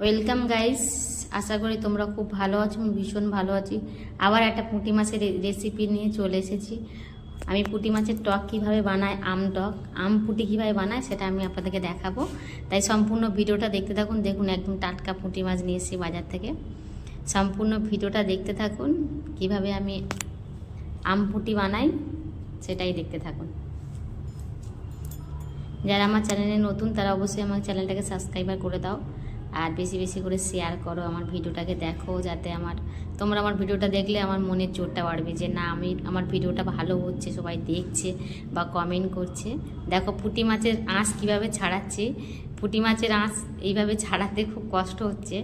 Welcome guys আশা করি তোমরা খুব ভালো আছো, আমি ভীষণ ভালো আছি। আবার একটা পুঁটি মাছের রেসিপি নিয়ে চলে এসেছি। আমি পুঁটি মাছের টক কীভাবে বানাই আম টক, আম পুঁটি কীভাবে বানায় সেটা আমি আপনাদেরকে দেখাবো। তাই সম্পূর্ণ ভিডিওটা দেখতে থাকুন। দেখুন, একদম টাটকা পুঁটি মাছ নিয়ে এসেছি বাজার থেকে। সম্পূর্ণ ভিডিওটা দেখতে থাকুন, কীভাবে আমি আম পুঁটি বানাই সেটাই দেখতে থাকুন। যারা আমার চ্যানেলে নতুন, তারা অবশ্যই আমার চ্যানেলটাকে সাবস্ক্রাইবার করে দাও। আর বেশি বেশি করে শেয়ার করো, আমার ভিডিওটাকে দেখো যাতে আমার, তোমরা আমার ভিডিওটা দেখলে আমার মনের জোরটা বাড়বে যে না, আমি, আমার ভিডিওটা ভালো হচ্ছে, সবাই দেখছে বা কমেন্ট করছে। দেখো পুঁটি মাছের আঁশ কীভাবে ছাড়াচ্ছি, পুঁটি মাছের আঁশ এইভাবে ছাড়াতে খুব কষ্ট হচ্ছে।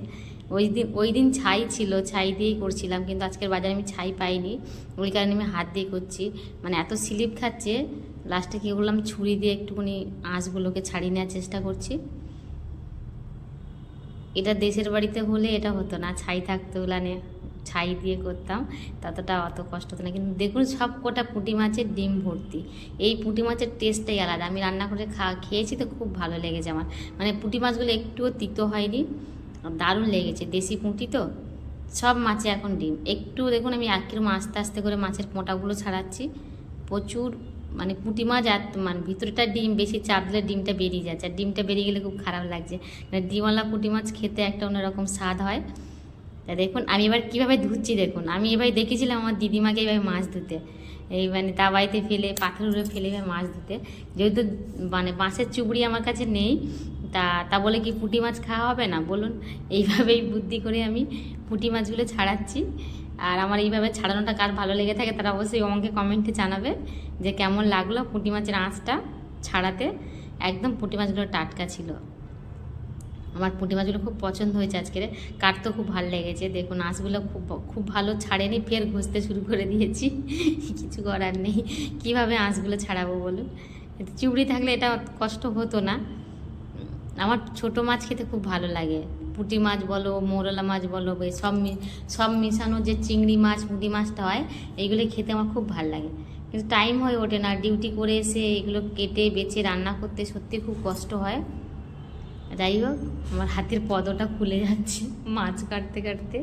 ওই দিন ওই দিন ছাই ছিল, ছাই দিয়েই করছিলাম, কিন্তু আজকের বাজারে আমি ছাই পাইনি, ওই কারণে আমি হাত দিয়ে করছি। মানে এত স্লিপ খাচ্ছে লাস্টে কী করলাম, ছুরি দিয়ে একটুখানি আঁশগুলোকে ছাড়িয়ে নেওয়ার চেষ্টা করছি। এটা দেশের বাড়িতে হলে এটা হতো না। ছাই থাকতো ওলানে ছাই দিয়ে করতাম। ততটা অত কষ্ট হতো না। কিন্তু দেখুন, সব কটা পুঁটি মাছের ডিম ভর্তি। এই পুঁটি মাছের টেস্টটাই আলাদা। আমি রান্না করে খা, খেয়েছি তো খুব ভালো লেগেছে আমার। মানে পুঁটি মাছগুলো একটুও তিতো হয়নি। দারুণ লেগেছে। দেশি পুঁটি তো। সব মাছে এখন ডিম। একটু দেখুন, আমি এক কিরম আস্তে আস্তে করে মাছের পোঁটাগুলো ছাড়াচ্ছি। প্রচুর মানে পুঁটি মাছ আর মানে ভিতরটা ডিম, বেশি চাপ দিলে ডিমটা বেরিয়ে যাচ্ছে আর ডিমটা বেরিয়ে গেলে খুব খারাপ লাগছে। মানে ডিমওয়ালা পুঁটি মাছ খেতে একটা অন্যরকম স্বাদ হয়। তা দেখুন, আমি এবার কীভাবে ধুচ্ছি দেখুন। আমি এবার দেখেছিলাম আমার দিদিমাকে এইভাবে মাছ ধুতে। এই মানে দাবাইতে ফেলে পাথর উড়ে ফেলে এভাবে মাছ ধুতে। যেহেতু মানে বাঁশের চুবড়ি আমার কাছে নেই, তা তা বলে কি পুঁটি মাছ খাওয়া হবে না? বলুন, এইভাবেই বুদ্ধি করে আমি পুঁটি মাছগুলো ছাড়াচ্ছি। আর আমার এইভাবে ছাড়ানোটা কার ভালো লেগে থাকে তারা অবশ্যই আমাকে কমেন্টে জানাবে যে কেমন লাগল পুঁটি মাছের আঁচটা ছাড়াতে। একদম পুঁটি মাছগুলো টাটকা ছিল। আমার পুঁটি মাছগুলো খুব পছন্দ হয়েছে আজকের। কাটতেও খুব ভালো লেগেছে। দেখুন আঁশগুলো খুব খুব ভালো ছাড়েনি, ফের ঘষতে শুরু করে দিয়েছি। কিছু করার নেই। কীভাবে আঁশগুলো ছাড়াবো বলুন? চুবড়ি থাকলে এটা কষ্ট হতো না। আমার ছোট মাছ খেতে খুব ভালো লাগে। পুঁটি মাছ বলো, মোরলা মাছ বলো সব সব মিশানো যে চিংড়ি মাছ, পুঁটি মাছটা হয়, এইগুলো খেতে আমার খুব ভালো লাগে। কিন্তু টাইম হয়ে ওঠে না ডিউটি করে এসে এগুলো কেটে, বেছে, রান্না করতে সত্যি খুব কষ্ট হয়। যাই হোক, আমার হাতের পদটা খুলে যাচ্ছে মাছ কাটতে কাটতে।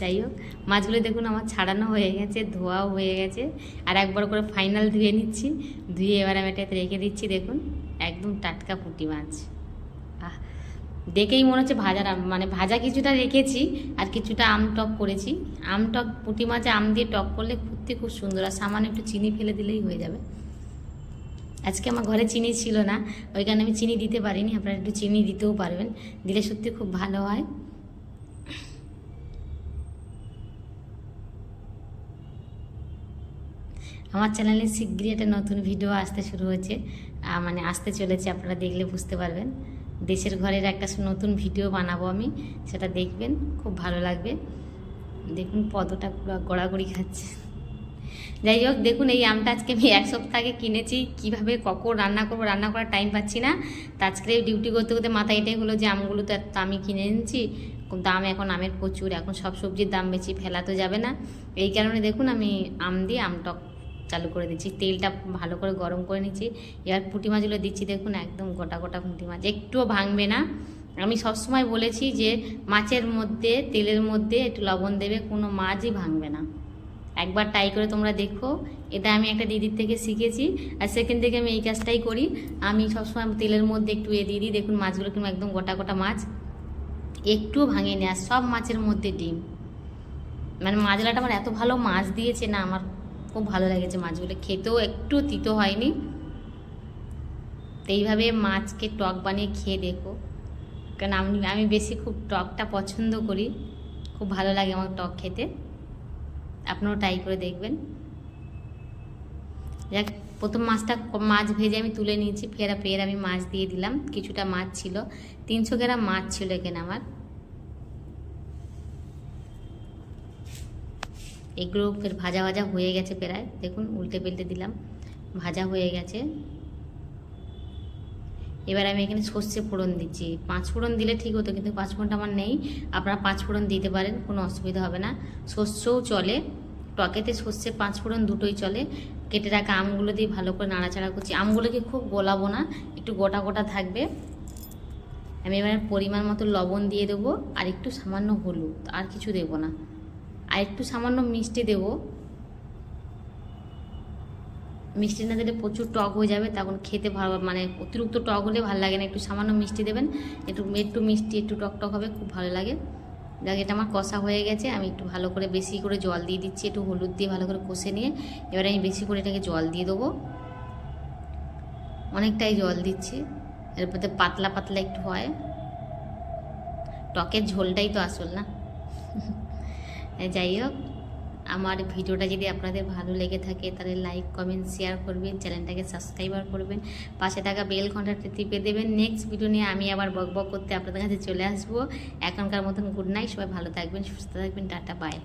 যাই হোক, মাছগুলো দেখুন আমার ছাড়ানো হয়ে গেছে, ধোয়াও হয়ে গেছে। আর একবার করে ফাইনাল ধুয়ে নিচ্ছি। ধুয়ে এবার আমি এটাতে রেখে দিচ্ছি, দেখুন, একদম টাটকা পুঁটি মাছ। দেখেই মনে হচ্ছে ভাজার মানে ভাজা কিছুটা রেখেছি আর কিছুটা আম টক করেছি। আম টক, পুঁটি মাছে আম দিয়ে টক করলে সত্যি খুব সুন্দর আর সামান্য একটু চিনি ফেলে দিলেই হয়ে যাবে। আজকে আমার ঘরে চিনি ছিল না, ওই কারণে আমি চিনি দিতে পারিনি, আপনারা একটু চিনি দিতেও পারবেন, দিলে সত্যি খুব ভালো হয়। আমার চ্যানেলে শীঘ্রই একটা নতুন ভিডিও আসতে শুরু হয়েছে মানে আসতে চলেছে, আপনারা দেখলে বুঝতে পারবেন। দেশের ঘরের একটা নতুন ভিডিও বানাবো আমি, সেটা দেখবেন, খুব ভালো লাগবে। দেখুন পদটা গড়াগড়ি খাচ্ছে। যাই হোক, দেখুন এই আমটা আজকে আমি এক সপ্তাহ আগে কিনেছি, কীভাবে, কখন রান্না করব, রান্না করার টাইম পাচ্ছি না। তো আজকে ডিউটি করতে করতে মাথায় এটাই হলো যে আমগুলো তো এত আমি কিনে এনেছি দাম এখন আমের প্রচুর, এখন সব সবজির দাম বেশি, ফেলা তো যাবে না। এই কারণে দেখুন আমি আম দিয়ে আমটক চালু করে দিচ্ছি। তেলটা ভালো করে গরম করে নিচ্ছি। এবার পুঁটি মাছগুলো দিচ্ছি, দেখুন একদম গোটা গোটা পুঁটি মাছ। একটুও ভাঙবে না। আমি সবসময় বলেছি যে মাছের মধ্যে, তেলের মধ্যে একটু লবণ দেবে, কোনো মাছই ভাঙবে না। একবার ট্রাই করে তোমরা দেখো। এটা আমি একটা দিদির থেকে শিখেছি আর সেখান থেকে আমি এই কাজটাই করি। আমি সবসময় তেলের মধ্যে একটু এ দিয়ে দিই। দেখুন মাছগুলো কিন্তু একদম গোটা গোটা মাছ। একটুও ভাঙে নেয় সব মাছের মধ্যে ডিম। মানে মাছলাটা আমার এত ভালো মাছ দিয়েছে না, আমার খুব ভালো লেগেছে মাছগুলো খেতেও একটু তিতো হয়নি। তো এইভাবে মাছকে টক বানিয়ে খেয়ে দেখো। কারণ আমি আমি বেশি খুব টকটা পছন্দ করি। খুব ভালো লাগে আমার টক খেতে। আপনারাও ট্রাই করে দেখবেন। যাক, প্রথম মাছটা মাছ ভেজে আমি তুলে নিয়েছি। ফের ফের আমি মাছ দিয়ে দিলাম। কিছুটা মাছ ছিল। তিনশো গ্রাম মাছ ছিল এখানে আমার। এগুলো ফের ভাজা ভাজা হয়ে গেছে প্রায়। দেখুন, উল্টে পাল্টে দিলাম। ভাজা হয়ে গেছে। এবার আমি এখানে সর্ষে ফোড়ন দিচ্ছি। পাঁচ ফোড়ন দিলে ঠিক হতো, কিন্তু পাঁচ ফোড়নটা আমার নেই। আপনারা পাঁচ ফোড়ন দিতে পারেন, কোনো অসুবিধা হবে না। সর্ষেও চলে। টকেতে সর্ষে পাঁচ ফোড়ন দুটোই চলে। কেটে রাখা আমগুলো দিয়ে ভালো করে নাড়াচাড়া করছি। আমগুলোকে খুব গোলাবো না, একটু গোটা গোটা থাকবে। আমি এবারে পরিমাণ মতো লবণ দিয়ে দেবো, আর একটু সামান্য হলুদ, আর কিছু দেবো না। আর একটু সামান্য মিষ্টি দেবো। মিষ্টি না দিলে প্রচুর টক হয়ে যাবে, তখন খেতে ভালো মানে অতিরিক্ত টক হলে ভালো লাগে না। একটু সামান্য মিষ্টি দেবেন, একটু একটু মিষ্টি, একটু টক টক হবে, খুব ভালো লাগে। দেখ এটা আমার কষা হয়ে গেছে, আমি একটু ভালো করে বেশি করে জল দিয়ে দিচ্ছি, একটু হলুদ দিয়ে ভালো করে কষে নিয়ে। এবারে আমি বেশি করে এটাকে জল দিয়ে দেবো। অনেকটাই জল দিচ্ছি, এর মধ্যে পাতলা পাতলা একটু হয়। টকের ঝোলটাই তো আসল না। যাই হোক, আমার ভিডিওটা যদি আপনাদের ভালো লেগে থাকে, তাহলে লাইক কমেন্ট শেয়ার করবেন, চ্যানেলটাকে সাবস্ক্রাইবার করবেন। পাশে থাকা বেল ঘন্টাটা টিপে দেবেন। নেক্সট ভিডিও নিয়ে আমি আবার বক বক করতে আপনাদের কাছে চলে আসব। এখনকার মতন গুড নাইট সবাই ভালো থাকবেন, সুস্থ থাকবেন, টাটা বাই